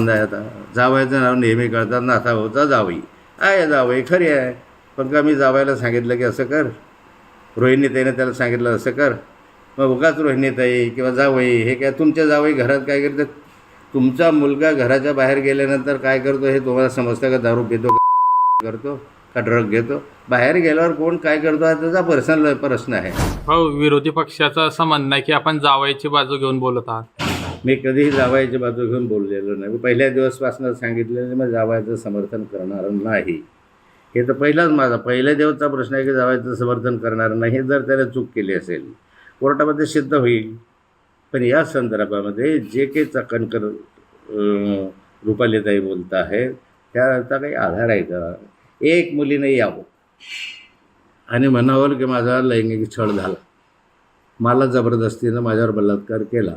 संबंध आता. जावयाचं नाव नेहमी कळतात नाथा होता जावई. आहे जावई खरी आहे. पण का मी जावायला सांगितलं की असं कर. रोहिणीताईने त्याला सांगितलं असं कर. मग उगाच रोहिणी ताई किंवा जावई हे काय तुमच्या जावई घरात काय करतात? तुमचा मुलगा घराच्या बाहेर गेल्यानंतर काय करतो हे तुम्हाला समजतं का? दारू पितो करतो का? ड्रग घेतो? बाहेर गेल्यावर कोण काय करतो हा त्याचा पर्सनल प्रश्न आहे. हो विरोधी पक्षाचं असं म्हणणं आहे की आपण जावयाची बाजू घेऊन बोलत आहात. मी कधीही जावायची बाजू घेऊन बोललेलो नाही. मी पहिल्या दिवसपासून सांगितलेलं मी जावायचं समर्थन करणार नाही. हे तर पहिलाच माझा पहिल्या दिवसचा प्रश्न आहे की जावायचं समर्थन करणार नाही जर त्याने चूक केली असेल कोर्टामध्ये सिद्ध होईल. पण या संदर्भामध्ये जे काही चाकणकर रुपालीताई बोलत आहेत त्याचा काही आधार आहे का? एक मुलीने यावं. आणि म्हणावं की माझा लैंगिक छळ झाला. मला जबरदस्तीनं माझ्यावर बलात्कार केला.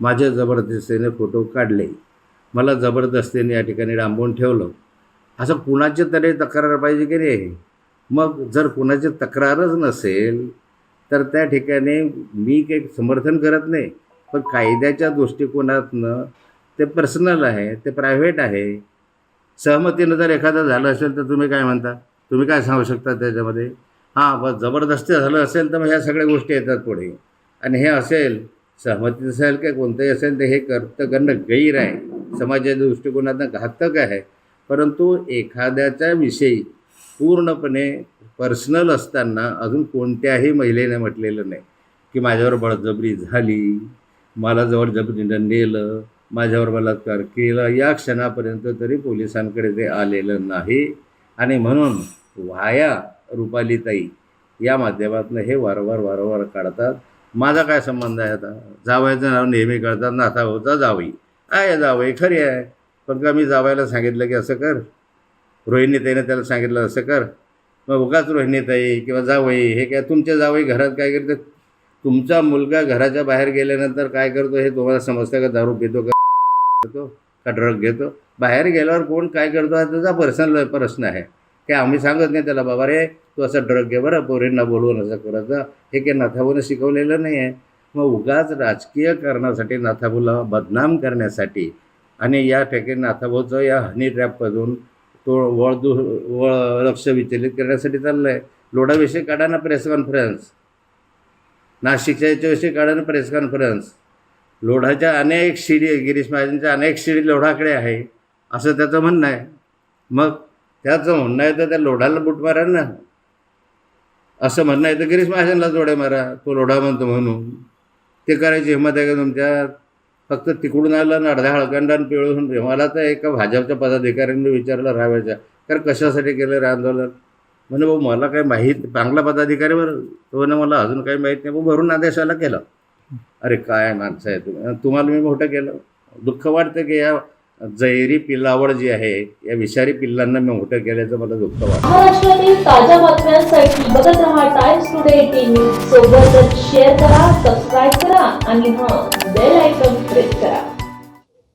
माझ्या जबरदस्तीने फोटो काढले. मला जबरदस्तीने या ठिकाणी डांबून ठेवलं. असं कुणाची तरी तक्रार पाहिजे की नाही? मग जर कुणाची तक्रारच नसेल तर त्या ठिकाणी मी काही समर्थन करत नाही. पण कायद्याच्या दृष्टिकोनातनं ते पर्सनल आहे ते प्रायव्हेट आहे. सहमतीनं जर एखादं झालं असेल तर तुम्ही काय म्हणता? तुम्ही काय सांगू शकता त्याच्यामध्ये? हां बस जबरदस्ती झालं असेल तर मग ह्या सगळ्या गोष्टी येतात पुढे. आणि हे असेल सहमती असेल काय कोणतंही असेल तर हे कर्त करणं गैर आहे. समाजाच्या दृष्टिकोनातनं घातक आहे. परंतु एखाद्याच्या विषयी पूर्णपणे पर्सनल असताना अजून कोणत्याही महिलेने म्हटलेलं नाही की माझ्यावर बळजबरी झाली मला जवळ जबरीनं नेलं माझ्यावर बलात्कार केला या क्षणापर्यंत तरी पोलिसांकडे ते आलेलं नाही. आणि म्हणून वाया रुपालीताई या माध्यमातून हे वारंवार वारंवार काढतात. माझा काय संबंध आहे आता? जावयाचं नाव नेहमी कळतात नाथा होता जावई. आहे जावई खरी आहे. पण का मी जावायला सांगितलं की असं कर. रोहिणीताईने त्याला सांगितलं असं कर. मग उगाच रोहिणीताई किंवा जावई हे काय तुमच्या जावई घरात काय करतात तुमचा मुलगा घराच्या बाहेर गेल्यानंतर काय करतो हे तुम्हाला समजतं का? दारू पितो का? करतो का? ड्रग घेतो? बाहेर गेल्यावर कोण काय करतो? हा त्याचा पर्सनल प्रश्न आहे. काय आम्ही सांगत नाही त्याला बाबा रे तू असं ड्रग घे बरं पोरींना बोलवून असं करत हे काही नाथाबूने शिकवलेलं नाही आहे मग उगाच राजकीय कारणासाठी नाथाबूला बदनाम करण्यासाठी आणि या ठिकाणी नाथाभाऊचं या हनी ट्रॅपमधून तो वळ दु वळ लक्ष विचलित करण्यासाठी चाललं आहे लोढाविषयी काढा ना प्रेस कॉन्फरन्स नाशिकच्या याच्याविषयी काढा ना प्रेस कॉन्फरन्स लोढाच्या अनेक शिडी गिरीश महाजनच्या अनेक शिडी लोढाकडे आहे. असं त्याचं म्हणणं आहे. मग त्याचं म्हणणं आहे तर त्या लोढाला बूट मारा ना. असं म्हणणं आहे तर गिरीश महाजनला जोड्या मारा तो लोढा म्हणतो म्हणून. ते करायची हिंमत आहे का तुमच्यात? फक्त तिकडून आलं ना अर्ध्या हळकंडान पिळून मला तर एका भाजपच्या पदाधिकाऱ्यांनी विचारलं राहायच्या कारण कशासाठी केलं रे आंदोलन? म्हणे भाऊ मला काही माहीत चांगला पदाधिकारी बरं. तो ना मला अजून काही माहीत नाही भाऊ भरून आदेशाला केलं. अरे काय माणसं आहे तुम्ही तुम्हाला मी मोठं केलं. दुःख वाटतं की या जैरी पिल्लावड जी आहे या विषारी पिल्लांना मी मोठं केल्याचं मला दुःख वाटतं. महाराष्ट्रातील ताज्या बातम्यांसाठी बघत राहा टाइम्स टुडे टीव्ही सोबतच शेअर करा सबस्क्राईब करा आणि हां बेल आयकॉन प्रेस करा.